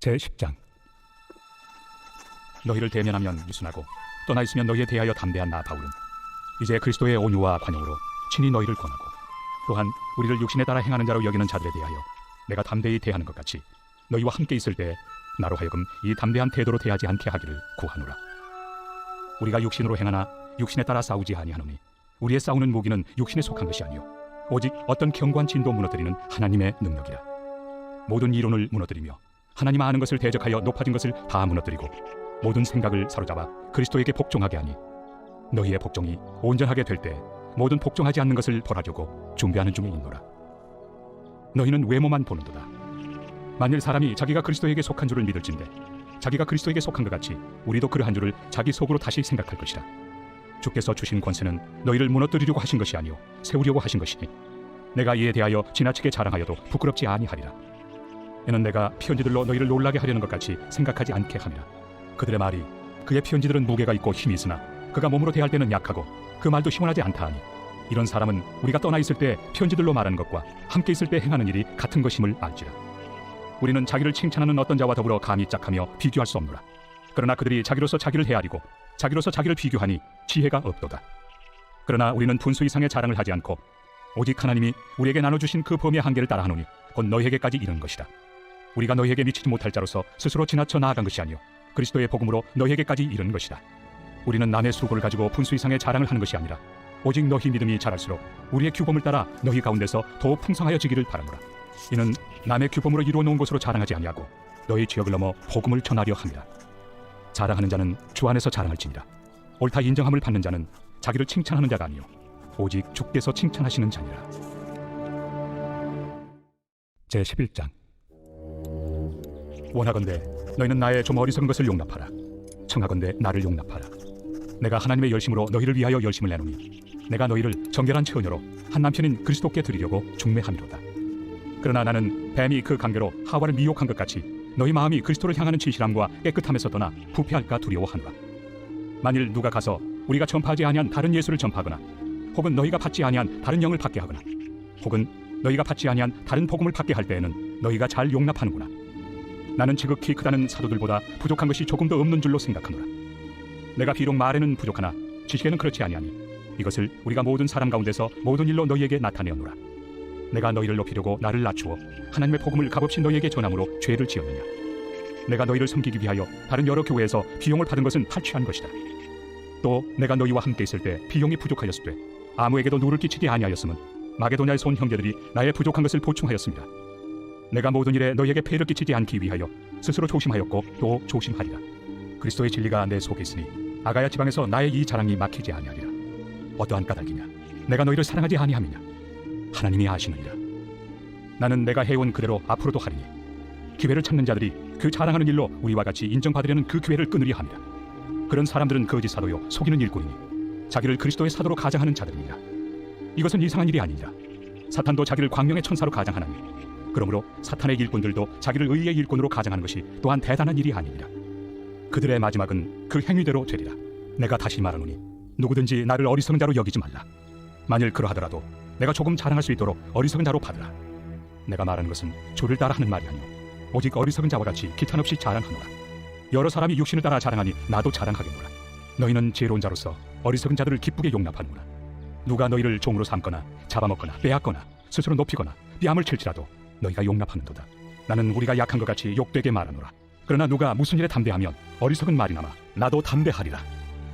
제 10장. 너희를 대면하면 유순하고 떠나 있으면 너희에 대하여 담대한 나 바울은 이제 그리스도의 온유와 관용으로 친히 너희를 권하고 또한 우리를 육신에 따라 행하는 자로 여기는 자들에 대하여 내가 담대히 대하는 것 같이 너희와 함께 있을 때 나로 하여금 이 담대한 태도로 대하지 않게 하기를 구하노라. 우리가 육신으로 행하나 육신에 따라 싸우지 아니하노니 우리의 싸우는 무기는 육신에 속한 것이 아니요 오직 어떤 경관 진도 무너뜨리는 하나님의 능력이라. 모든 이론을 무너뜨리며 하나님 아는 것을 대적하여 높아진 것을 다 무너뜨리고 모든 생각을 사로잡아 그리스도에게 복종하게 하니 너희의 복종이 온전하게 될 때 모든 복종하지 않는 것을 벌하려고 준비하는 중에 있노라. 너희는 외모만 보는도다. 만일 사람이 자기가 그리스도에게 속한 줄을 믿을진데 자기가 그리스도에게 속한 것 같이 우리도 그러한 줄을 자기 속으로 다시 생각할 것이라. 주께서 주신 권세는 너희를 무너뜨리려고 하신 것이 아니요 세우려고 하신 것이니 내가 이에 대하여 지나치게 자랑하여도 부끄럽지 아니하리라 이는 내가 편지들로 너희를 놀라게 하려는 것 같이 생각하지 않게 함이라. 그들의 말이 그의 편지들은 무게가 있고 힘이 있으나 그가 몸으로 대할 때는 약하고 그 말도 시원하지 않다 하니. 이런 사람은 우리가 떠나 있을 때 편지들로 말하는 것과 함께 있을 때 행하는 일이 같은 것임을 알지라. 우리는 자기를 칭찬하는 어떤 자와 더불어 감히 짝하며 비교할 수 없노라. 그러나 그들이 자기로서 자기를 헤아리고 자기로서 자기를 비교하니 지혜가 없도다. 그러나 우리는 분수 이상의 자랑을 하지 않고 오직 하나님이 우리에게 나눠주신 그 범위의 한계를 따라 하노니 곧 너희에게까지 이른 것이다 우리가 너희에게 미치지 못할 자로서 스스로 지나쳐 나아간 것이 아니요 그리스도의 복음으로 너희에게까지 이른 것이다. 우리는 남의 수고를 가지고 분수 이상의 자랑을 하는 것이 아니라 오직 너희 믿음이 자랄수록 우리의 규범을 따라 너희 가운데서 더욱 풍성하여지기를 바라노라. 이는 남의 규범으로 이루어 놓은 것으로 자랑하지 아니하고 너희 지역을 넘어 복음을 전하려 함이라. 자랑하는 자는 주 안에서 자랑할지니라. 옳다 인정함을 받는 자는 자기를 칭찬하는 자가 아니요 오직 주께서 칭찬하시는 자니라. 제 11장 원하건대 너희는 나의 좀 어리석은 것을 용납하라. 청하건대 나를 용납하라. 내가 하나님의 열심으로 너희를 위하여 열심을 내노니 내가 너희를 정결한 처녀로 한 남편인 그리스도께 드리려고 중매함이로다. 그러나 나는 뱀이 그 관계로 하와를 미혹한 것 같이 너희 마음이 그리스도를 향하는 진실함과 깨끗함에서 떠나 부패할까 두려워하노라. 만일 누가 가서 우리가 전파하지 아니한 다른 예수를 전파하거나 혹은 너희가 받지 아니한 다른 영을 받게 하거나 혹은 너희가 받지 아니한 다른 복음을 받게 할 때에는 너희가 잘 용납하는구나 나는 지극히 크다는 사도들보다 부족한 것이 조금 더 없는 줄로 생각하노라. 내가 비록 말에는 부족하나 지식에는 그렇지 아니하니 이것을 우리가 모든 사람 가운데서 모든 일로 너희에게 나타내었노라. 내가 너희를 높이려고 나를 낮추어 하나님의 복음을 값없이 너희에게 전함으로 죄를 지었느냐. 내가 너희를 섬기기 위하여 다른 여러 교회에서 비용을 받은 것은 탈취한 것이다. 또 내가 너희와 함께 있을 때 비용이 부족하였을 때 아무에게도 누를 끼치지 아니하였음은 마게도냐에서 온 형제들이 나의 부족한 것을 보충하였습니다. 내가 모든 일에 너희에게 폐를 끼치지 않기 위하여 스스로 조심하였고 또 조심하리라. 그리스도의 진리가 내 속에 있으니 아가야 지방에서 나의 이 자랑이 막히지 아니하리라. 어떠한 까닭이냐? 내가 너희를 사랑하지 아니함이냐? 하나님이 아시느니라. 나는 내가 해온 그대로 앞으로도 하리니 기회를 찾는 자들이 그 자랑하는 일로 우리와 같이 인정받으려는 그 기회를 끊으려 함이라. 그런 사람들은 거짓 사도요 속이는 일꾼이니 자기를 그리스도의 사도로 가장하는 자들이니라. 이것은 이상한 일이 아니니라. 사탄도 자기를 광명의 천사로 가장하나니 그러므로 사탄의 일꾼들도 자기를 의의 일꾼으로 가장하는 것이 또한 대단한 일이 아니니라. 그들의 마지막은 그 행위대로 되리라. 내가 다시 말하노니 누구든지 나를 어리석은 자로 여기지 말라. 만일 그러하더라도 내가 조금 자랑할 수 있도록 어리석은 자로 받으라. 내가 말하는 것은 주를 따라 하는 말이 아니오 오직 어리석은 자와 같이 기탄 없이 자랑하노라. 여러 사람이 육신을 따라 자랑하니 나도 자랑하겠노라. 너희는 지혜로운 자로서 어리석은 자들을 기쁘게 용납하는구나. 누가 너희를 종으로 삼거나 잡아먹거나 빼앗거나 스스로 높이거나 뺨을 칠지라도 너희가 용납하는도다. 나는 우리가 약한 것 같이 욕되게 말하노라. 그러나 누가 무슨 일에 담대하면 어리석은 말이나마 나도 담대하리라.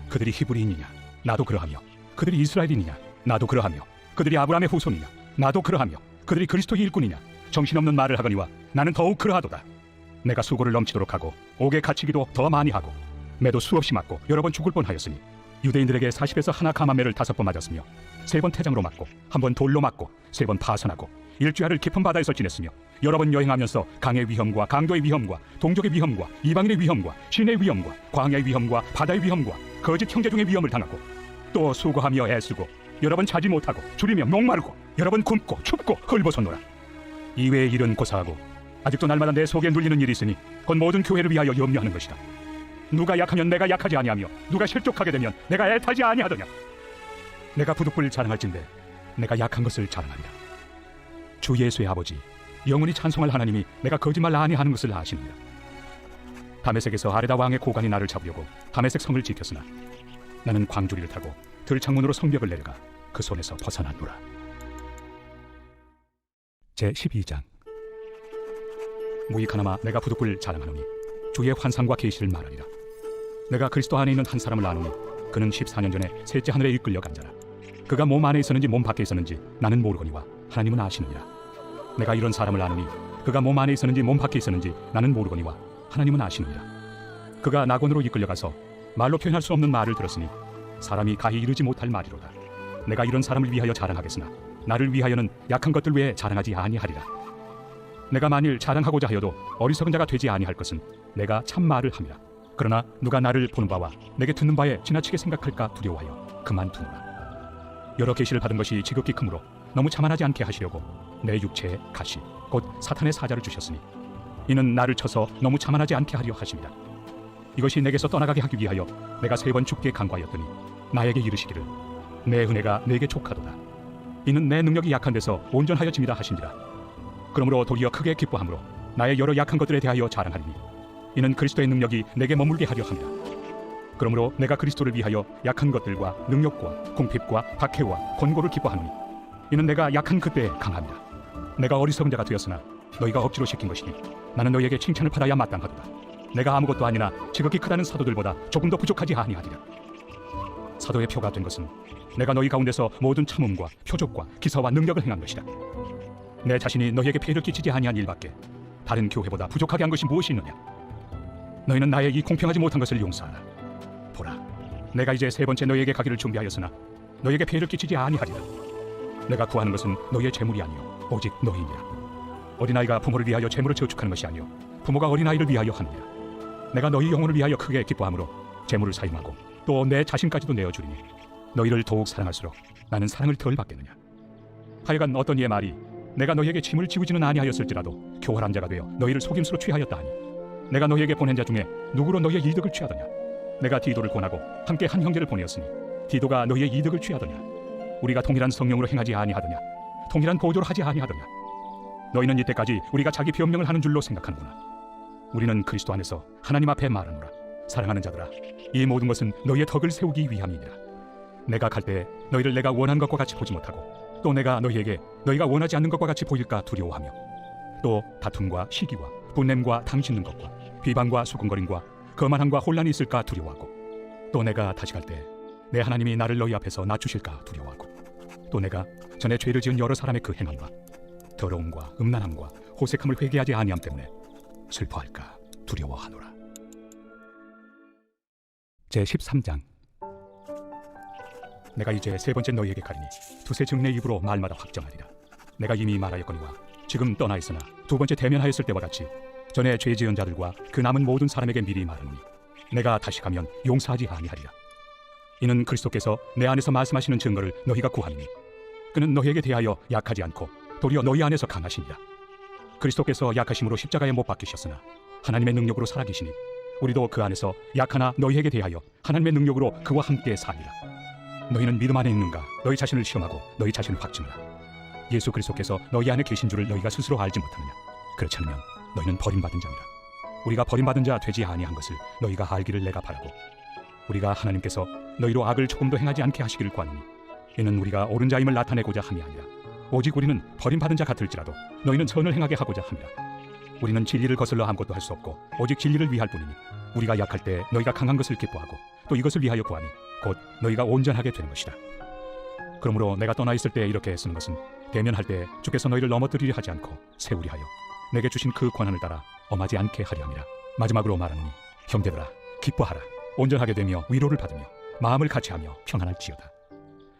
그들이 히브리인이냐? 나도 그러하며 그들이 이스라엘이냐? 나도 그러하며 그들이 아브라함의 후손이냐? 나도 그러하며 그들이 그리스도의 일꾼이냐? 정신없는 말을 하거니와 나는 더욱 그러하도다. 내가 수고를 넘치도록 하고 옥에 갇히기도 더 많이 하고 매도 수없이 맞고 여러 번 죽을 뻔하였으니 유대인들에게 40에서 하나 가마매를 다섯 번 맞았으며 세 번 태장으로 맞고 한 번 돌로 맞고 세 번 파선하고 일주야를 깊은 바다에서 지냈으며 여러 번 여행하면서 강의 위험과 강도의 위험과 동족의 위험과 이방인의 위험과 신의 위험과 광야의 위험과 바다의 위험과 거짓 형제 중의 위험을 당하고 또 수고하며 애쓰고 여러 번 자지 못하고 줄이며 목마르고 여러 번 굶고 춥고 헐벗었노라. 이외의 일은 고사하고 아직도 날마다 내 속에 눌리는 일이 있으니 곧 모든 교회를 위하여 염려하는 것이다. 누가 약하면 내가 약하지 아니하며 누가 실족하게 되면 내가 애타지 아니하더냐? 내가 부득불 자랑할진대 내가 약한 것을 자랑하리라 주 예수의 아버지 영원히 찬송할 하나님이 내가 거짓말 아니하는 것을 아시느니라 다메섹에서 아레다 왕의 고관이 나를 잡으려고 다메섹 성을 지켰으나 나는 광주리를 타고 들창문으로 성벽을 내려가 그 손에서 벗어났노라. 제 12장 무익하나마 내가 부득불 자랑하노니 주의 환상과 계시를 말하리라. 내가 그리스도 안에 있는 한 사람을 아노니 그는 14년 전에 셋째 하늘에 이끌려 간 자라. 그가 몸 안에 있었는지 몸 밖에 있었는지 나는 모르거니와 하나님은 아시느니라. 내가 이런 사람을 아노니 그가 몸 안에 있었는지 몸 밖에 있었는지 나는 모르거니와 하나님은 아시느니라. 그가 낙원으로 이끌려가서 말로 표현할 수 없는 말을 들었으니 사람이 가히 이르지 못할 말이로다. 내가 이런 사람을 위하여 자랑하겠으나 나를 위하여는 약한 것들 외에 자랑하지 아니하리라. 내가 만일 자랑하고자 하여도 어리석은 자가 되지 아니할 것은 내가 참 말을 함이라. 그러나 누가 나를 보는 바와 내게 듣는 바에 지나치게 생각할까 두려워하여 그만두노라. 여러 계시를 받은 것이 지극히 크므로 너무 자만하지 않게 하시려고 내 육체에 가시 곧 사탄의 사자를 주셨으니 이는 나를 쳐서 너무 자만하지 않게 하려 하십니다. 이것이 내게서 떠나가게 하기 위하여 내가 세 번 죽게 간과하였더니 나에게 이르시기를 내 은혜가 내게 족하도다. 이는 내 능력이 약한 데서 온전하여 짐이라 하신지라. 그러므로 도리어 크게 기뻐함으로 나의 여러 약한 것들에 대하여 자랑하리니 이는 그리스도의 능력이 내게 머물게 하려 함이라. 그러므로 내가 그리스도를 위하여 약한 것들과 능력과 궁핍과 박해와 권고를 기뻐하노니 이는 내가 약한 그때에 강함이라. 내가 어리석은 자가 되었으나 너희가 억지로 시킨 것이니 나는 너희에게 칭찬을 받아야 마땅하도다. 내가 아무것도 아니나 지극히 크다는 사도들보다 조금 더 부족하지 아니하리라. 사도의 표가 된 것은 내가 너희 가운데서 모든 참음과 표적과 기사와 능력을 행한 것이다. 내 자신이 너희에게 피해를 끼치지 아니한 일밖에 다른 교회보다 부족하게 한 것이 무엇이 있느냐? 너희는 나의 이 공평하지 못한 것을 용서하라. 보라, 내가 이제 세 번째 너희에게 가기를 준비하였으나 너희에게 피해를 끼치지 아니하리라. 내가 구하는 것은 너희의 재물이 아니요 오직 너희니라. 어린아이가 부모를 위하여 재물을 저축하는 것이 아니요 부모가 어린아이를 위하여 하느니라. 내가 너희 영혼을 위하여 크게 기뻐함으로 재물을 사용하고 또 내 자신까지도 내어 주리니 너희를 더욱 사랑할수록 나는 사랑을 덜 받겠느냐. 하여간 어떤 이의 말이 내가 너희에게 짐을 지우지는 아니하였을지라도 교활한 자가 되어 너희를 속임수로 취하였다 하니 내가 너희에게 보낸 자 중에 누구로 너희의 이득을 취하더냐 내가 디도를 권하고 함께 한 형제를 보내었으니 디도가 너희의 이득을 취하더냐 우리가 동일한 성령으로 행하지 아니하더냐 동일한 보조를 하지 아니하더냐? 너희는 이때까지 우리가 자기 변명을 하는 줄로 생각하는구나. 우리는 그리스도 안에서 하나님 앞에 말하노라. 사랑하는 자들아 이 모든 것은 너희의 덕을 세우기 위함이니라. 내가 갈 때 너희를 내가 원한 것과 같이 보지 못하고 또 내가 너희에게 너희가 원하지 않는 것과 같이 보일까 두려워하며 또 다툼과 시기와 분냄과 당짓는 것과 비방과 수근거림과 거만함과 혼란이 있을까 두려워하고 또 내가 다시 갈 때 내 하나님이 나를 너희 앞에서 낮추실까 두려워하고 또 내가 전에 죄를 지은 여러 사람의 그 행함과 더러움과 음란함과 호색함을 회개하지 아니함 때문에 슬퍼할까 두려워하노라. 제 13장. 내가 이제 세 번째 너희에게 가리니 두세 증례 입으로 말마다 확정하리라. 내가 이미 말하였거니와 지금 떠나 있으나 두 번째 대면하였을 때와 같이 전에 죄 지은 자들과 그 남은 모든 사람에게 미리 말하노니 내가 다시 가면 용서하지 아니하리라 이는 그리스도께서 내 안에서 말씀하시는 증거를 너희가 구하리니 그는 너희에게 대하여 약하지 않고 도리어 너희 안에서 강하시니라. 그리스도께서 약하심으로 십자가에 못 박히셨으나 하나님의 능력으로 살아계시니 우리도 그 안에서 약하나 너희에게 대하여 하나님의 능력으로 그와 함께 사니라. 너희는 믿음 안에 있는가? 너희 자신을 시험하고 너희 자신을 확증하라. 예수 그리스도께서 너희 안에 계신 줄을 너희가 스스로 알지 못하느냐? 그렇지 않으면 너희는 버림받은 자니라. 우리가 버림받은 자 되지 아니한 것을 너희가 알기를 내가 바라고 우리가 하나님께서 너희로 악을 조금 도 행하지 않게 하시기를 구하노니 이는 우리가 옳은 자임을 나타내고자 함이 아니라 오직 우리는 버림받은 자 같을지라도 너희는 선을 행하게 하고자 함이라. 우리는 진리를 거슬러 아무것도 할 수 없고 오직 진리를 위할 뿐이니 우리가 약할 때 너희가 강한 것을 기뻐하고 또 이것을 위하여 구하니 곧 너희가 온전하게 되는 것이다 그러므로 내가 떠나 있을 때 이렇게 쓰는 것은 대면할 때 주께서 너희를 넘어뜨리려 하지 않고 세우리 하여 내게 주신 그 권한을 따라 엄하지 않게 하려 함이라. 마지막으로 말하노니 형제들아 기뻐하라 온전하게 되며 위로를 받으며 마음을 같이하며 평안할지어다.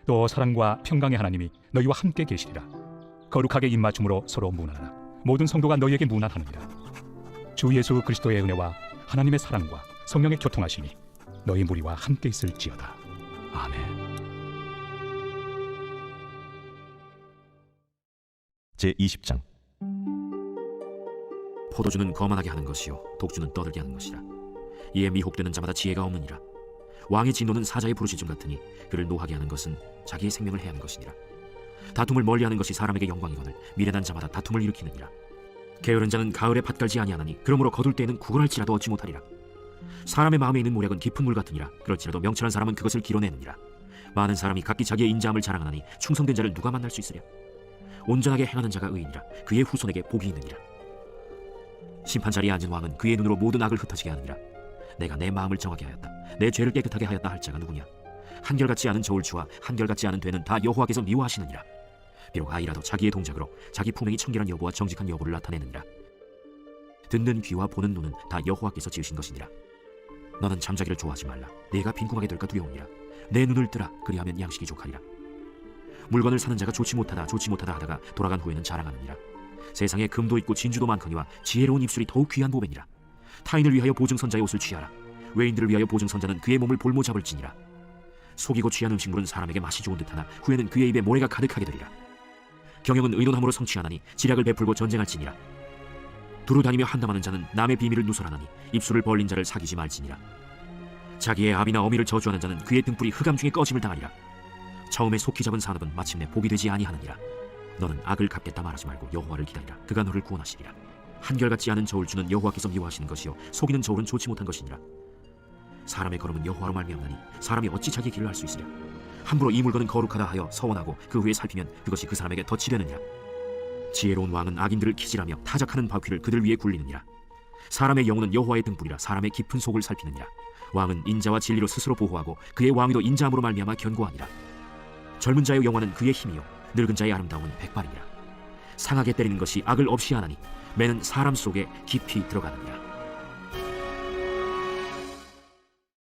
또 사랑과 평강의 하나님이 너희와 함께 계시리라. 거룩하게 입맞춤으로 서로 문안하라. 모든 성도가 너희에게 문안하느니라. 주 예수 그리스도의 은혜와 하나님의 사랑과 성령의 교통하심이 너희 무리와 함께 있을지어다. 아멘. 제 20장. 포도주는 거만하게 하는 것이요 독주는 떠들게 하는 것이라 이에 미혹되는 자마다 지혜가 없느니라. 왕의 진노는 사자의 부르짖음 같으니 그를 노하게 하는 것은 자기의 생명을 해하는 것이니라. 다툼을 멀리하는 것이 사람에게 영광이거늘 미련한 자마다 다툼을 일으키느니라. 게으른 자는 가을에 밭갈지 아니하나니 그러므로 거둘 때에는 구걸할지라도 얻지 못하리라. 사람의 마음에 있는 모략은 깊은 물 같으니라. 그렇지라도 명철한 사람은 그것을 길어내느니라. 많은 사람이 각기 자기의 인자함을 자랑하나니 충성된 자를 누가 만날 수 있으랴? 온전하게 행하는 자가 의인이라. 그의 후손에게 복이 있느니라. 심판 자리에 앉은 왕은 그의 눈으로 모든 악을 흩어지게 하느니라 내가 내 마음을 정하게 하였다. 내 죄를 깨끗하게 하였다 할 자가 누구냐? 한결같지 않은 저울추와 한결같지 않은 되는 다 여호와께서 미워하시느니라. 비록 아이라도 자기의 동작으로 자기 품행이 청결한 여부와 정직한 여부를 나타내느니라. 듣는 귀와 보는 눈은 다 여호와께서 지으신 것이니라. 너는 잠자기를 좋아하지 말라. 내가 빈궁하게 될까 두려우니라. 내 눈을 뜨라. 그리하면 양식이 족하리라. 물건을 사는 자가 좋지 못하다 좋지 못하다 하다가 돌아간 후에는 자랑하느니라. 세상에 금도 있고 진주도 많거니와 지혜로운 입술이 더욱 귀한 보배니라 타인을 위하여 보증선자의 옷을 취하라. 외인들을 위하여 보증선자는 그의 몸을 볼모 잡을지니라. 속이고 취한 음식물은 사람에게 맛이 좋은 듯하나 후에는 그의 입에 모래가 가득하게 되리라. 경영은 의논함으로 성취하나니 지략을 베풀고 전쟁할지니라. 두루 다니며 한담하는 자는 남의 비밀을 누설하나니 입술을 벌린 자를 사귀지 말지니라. 자기의 아비나 어미를 저주하는 자는 그의 등불이 흑암 중에 꺼짐을 당하리라. 처음에 속히 잡은 산업은 마침내 복이 되지 아니하느니라. 너는 악을 갚겠다 말하지 말고 여호와를 기다리라. 그가 너를 구원하시리라 한결같지 않은 저울주는 여호와께서 미워하시는 것이요. 속이는 저울은 좋지 못한 것이니라. 사람의 걸음은 여호와로 말미암나니 사람이 어찌 자기 길을 알 수 있으랴? 함부로 이 물건은 거룩하다 하여 서원하고 그 후에 살피면 그것이 그 사람에게 덫이 되느냐? 지혜로운 왕은 악인들을 키질하며 타작하는 바퀴를 그들 위에 굴리느니라. 사람의 영혼은 여호와의 등불이라 사람의 깊은 속을 살피느니라 왕은 인자와 진리로 스스로 보호하고 그의 왕위도 인자함으로 말미암아 견고하니라. 젊은 자의 영화는 그의 힘이요. 늙은 자의 아름다움은 백발이니라. 상하게 때리는 것이 악을 없이 하나니 매는 사람 속에 깊이 들어가느니라